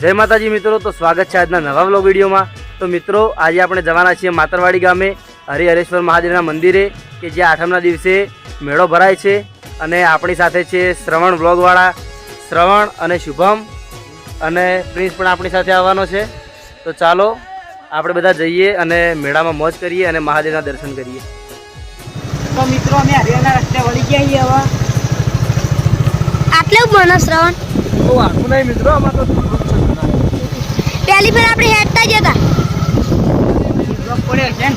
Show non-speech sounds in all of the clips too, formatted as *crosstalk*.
જય માતાજી મિત્રો તો સ્વાગત છે આજના નવા વ્લોગ વિડીયોમાં. તો મિત્રો આજે આપણે જવાના છીએ માતરવાડી ગામે હરિહરેશ્વર મહાદેવના મંદિરે કે જે આઠમના દિવસે મેળો ભરાય છે. અને આપણી સાથે છે શ્રવણ વ્લોગવાળા શ્રવણ અને શુભમ. અને પ્રિન્સ પણ આપણી સાથે આવવાનો છે. તો ચાલો આપણે બધા જઈએ અને મેળામાં મોજ કરીએ અને મહાદેવના દર્શન કરીએ. તો મિત્રો અમે હરિયાના રસ્તે વળી ગયા છીએ હવે. આટલું મને શ્રવણ. તો આખું નહીં મિત્રો અમારે તો પહેલી ફેર આપણે હેડતા જ હતા. ડ્રોપ પડ્યો છે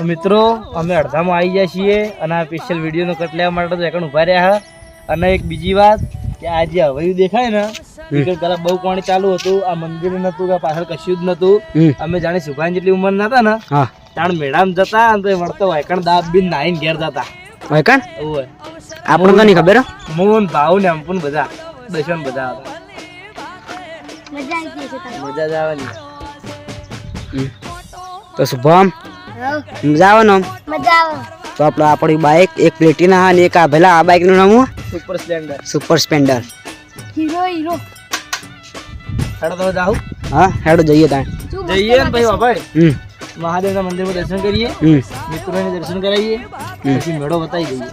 તો મિત્રો અમે અડધામાં આવી જાય છીએ અને આ સ્પેશિયલ વિડીયોનો કટ લેવા માટે તો એકણ ઊભા રહ્યા હા. અને એક બીજી વાત કે આ જે હવાયું દેખાય ને એ પેલા બહુ પાણી ચાલુ હતું આ મંદિર નતું કે પાછળ કશું જ નતું. અમે જાણે સુભાન જેટલી ઉંમર ના હતા ને હા. તાણ મેળામાં જતા અને વળતો વાયકણ દાબ બી નાઈન ઘેર જતા. વાયકણ ઓય આપણને તો નહીં ખબર હો. મોહન ભાવ ને અમપુન બધા દર્શન બધા હતા મજા જ આવવાની તો શુભમ. મજા આવે ને મજા આવે તો આપણે આપણી બાઇક એક પ્લેટિના અને એક આ ભલા આ બાઇકનું નામ હું super Splendor super Splendor Hero Hero હેડો તો જાઓ. હા હેડો જઈએ ત્યાં જઈએ ને ભાઈ ભાઈ હમ. મહાદેવના મંદિરમાં દર્શન કરીએ. મિત્રોને દર્શન કરાવીએ. પછી મેળો બતાવી દઈએ.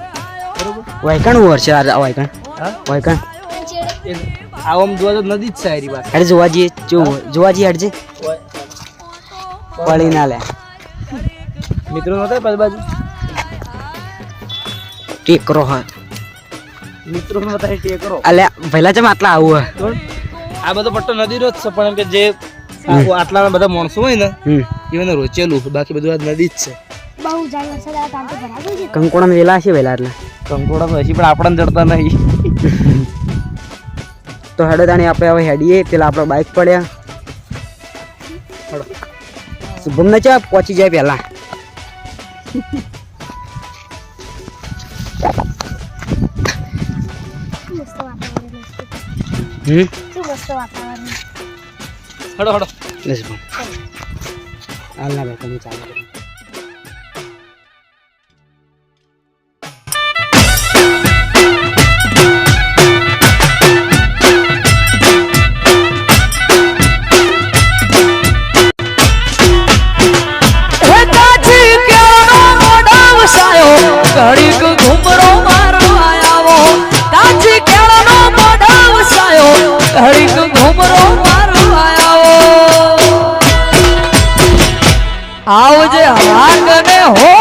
બરોબર? વાયકણ ઓર છે આ વાયકણ. હા? વાયકણ. આમ જોવા તો નદી જ છે એરી વાત હેડ જોવા જઈએ જોવા જઈએ હેડજે. પડી ના લે. મિત્રો નતા પાછ બાજુ ટેકરો હા. મિત્રો નતા ટેકરો. અલે પહેલા ચમ આટલા આવું હે? આ બધો પટ્ટો નદીનો જ છે પણ કે જે આટલા બધા માણસો હોય ને એને રોચેલું બાકી બધું આ નદી જ છે. બહુ જાય છે આ તાંતો આમ છે કંકોડા વેલા છે વેલા એટલે. કંકોડા તો હજી પણ આપણને જડતા નહીં. તો હેડો તાણી આપણે હવે હેડીએ પેલા આપણે બાઇક પડ્યા. શુભમ ને ચા પહોંચી જાય પહેલા મસ્ત વાતાવરણ છે હમ શું મસ્ત વાતાવરણ હડો હડો લે શુભમ હાલ ના ભાઈ તમે ચાલુ આવજે હાથ ને હો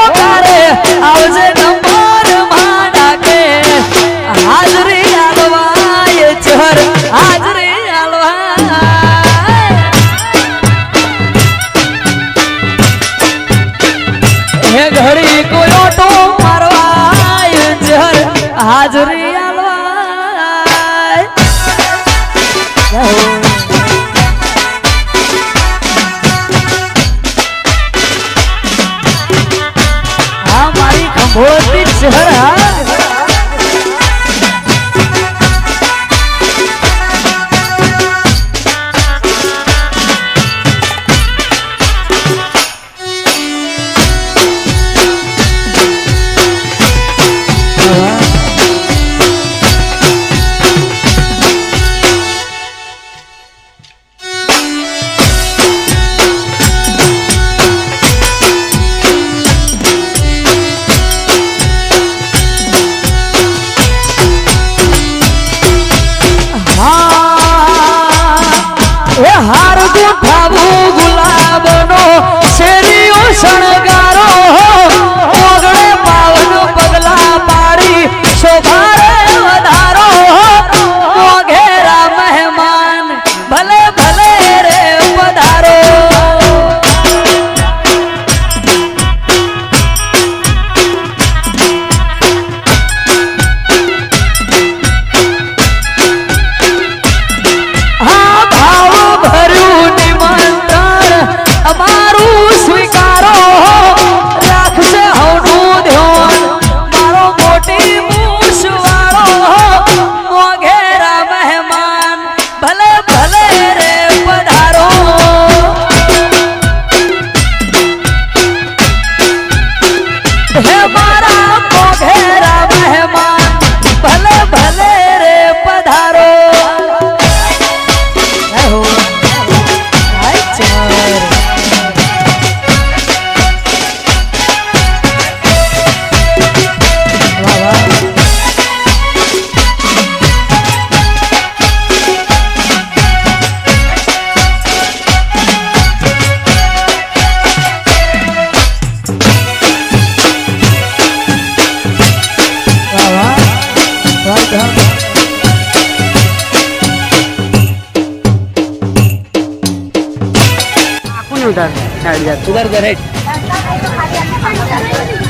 સાઈડ જા. ઉધાર કર હેઠ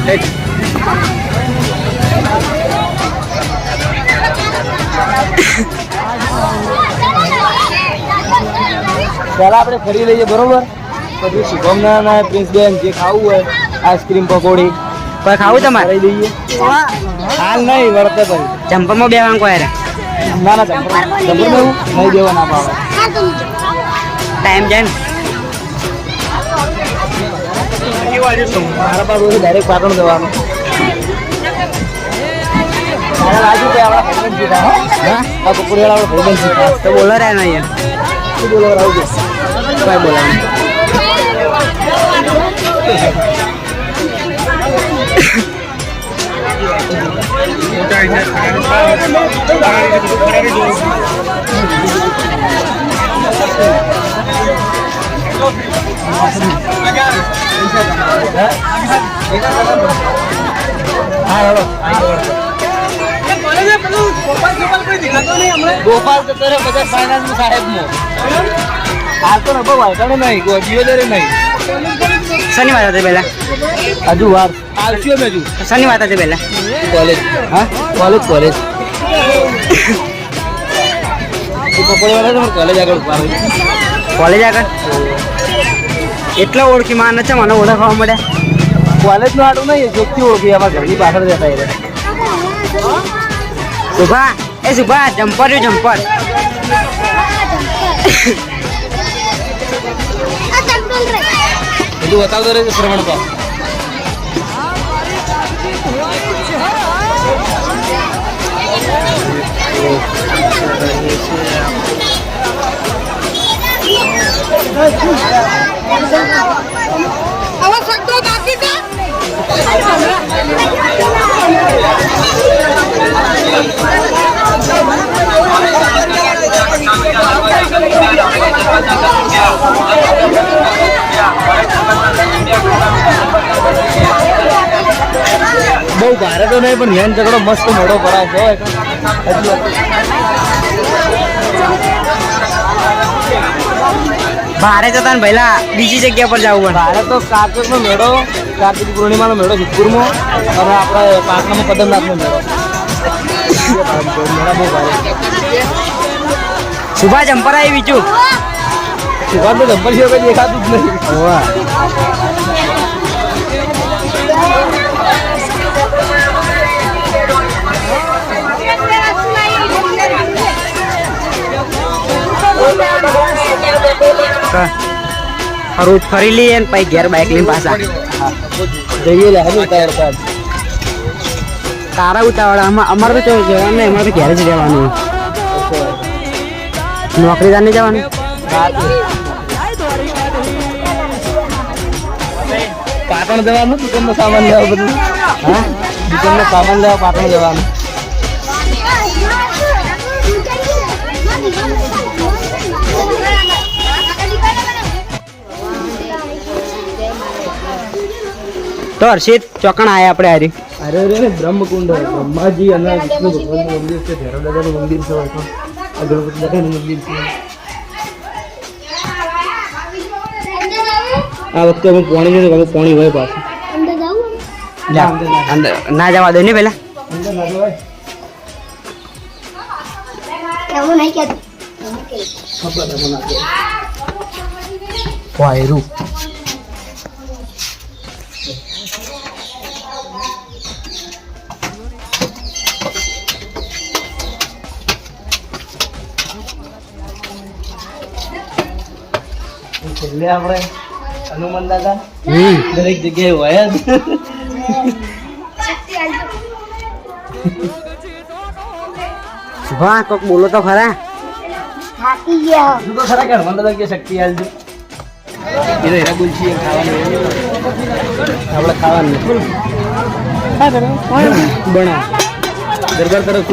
હેઠ પહેલા આપણે ફરી લઈએ બરોબર? પછી શુભમના ના પ્રિન્સબેન જે ખાવું હોય આઈસ્ક્રીમ પકોડી. કોઈ ખાવું તમારે? લઈ દઈએ હાલ નહીં વળતે ભાઈ ચંપલમાં બે વાંકો યાર ના ના જબર જબર દેવું નહીં દેવા ના પાવે ટાઈમ જાય ને. મારા પાસે ડાયરેક્ટ પાટણ ભાઈબંધ સીધા હો. હા? આ પકોડી વાળા આપણા ભાઈબંધ સીધા તો *laughs* ગોપાલ તો તારે બધા ફાઇનાન્સ સાહેબ નો. હાલ તો નભો વાયકાણે નહીં કોઈ જીવેદારે નહીં. શનિવાર વાત હતી પહેલા. હજુ વાર. આવશું અમે હજુ. શનિવાર વાત હતી પહેલા. કોલેજ. હા? College college. કોલેજ આગળ કોલેજ આગળ? એટલો ઓળખી માં છે મને ઓળખવા મળ્યા. કોલેજનું આડું નહીં જોગથી ઓળખી અમારા ઘરની પાછળ જતા એ શુભા એ શુભા જમ્પર રહ્યું જમ્પર. બધું બતાવતો રહે શ્રવણ તો. બહુ ભારે તો નહીં પણ હેન ઝઘડો મસ્ત મોડો ભરાય છે. ભારે જતા ને પહેલા બીજી જગ્યા પર જવું પડે ભારે તો કાર્તિકનો મેળો કાર્તિક પૂર્ણિમાનો મેળો સિદ્ધપુરમાં અને આપણે પાટણામાં માં મેળો. *laughs* મેળા બહુ ભારે. શુભા જમ્પર આવી બીજું. સુભાન તો છે કંઈ દેખાતું જ નહીં. રોજ ફરી લઈએ ને પછી ઘેર બાઇક લઈને પાછા. જઈએ લે હજુ ઉતાવળ પર તારા ઉતાવળ અમારે તો જવાનું નહીં અમારે તો ઘેર જ રહેવાનું. નોકરી નહીં જવાનું? પાટણ જવાનું? દુકાનનો સામાન લેવા બધું? હા? દુકાનનો સામાન લેવા પાટણ જવાનું? તો હર્ષિત, ચોકણ આયા આપણે હારી. અરે અરે બ્રહ્મકુંડ, બ્રહ્માજી અને વિષ્ણુ ભગવાનનું મંદિર છે ભૈરવ દાદાનું મંદિર છે ગણપતિ દાદાનું મંદિર છે. આ વખતે અમે પોણી નહીં હવે પોણી હોય પાછું. ના જવા દે ને પેલા. છે. વાયરું. આપણે. હનુમાન દાદા? દરેક જગ્યાએ હોય જ. વાહ કોક બોલો તો ખરા. થાકી ગયા. તું તો ખરા કે હનુમાન દાદા કે શક્તિ આલજો. એ તો એના બોલ છીએ ખાવાનું આપણે ખાવાનું બના દરબાર તરફ જ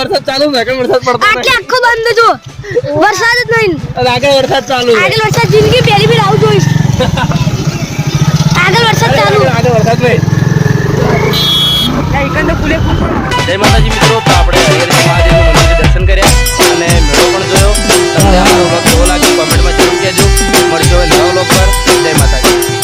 વરસાદ ચાલુ ને આગળ વરસાદ પડતો આખે આખો બંધ જો. વરસાદ જ નહીં. આગળ વરસાદ ચાલુ આગળ વરસાદ જિંદગી પહેલી બી આવું જોઈશ. આગળ વરસાદ ચાલુ. આગળ વરસાદ નહીં. જય માતાજી મિત્રો તો આપણે મહાદેવનું દર્શન કર્યા અને મેળો પણ જોયો. તમને આ વ્લોગ કેવો લાગ્યો કમેન્ટમાં જરૂર કહેજો. મળજો નવા વ્લોગ પર. જય માતાજી.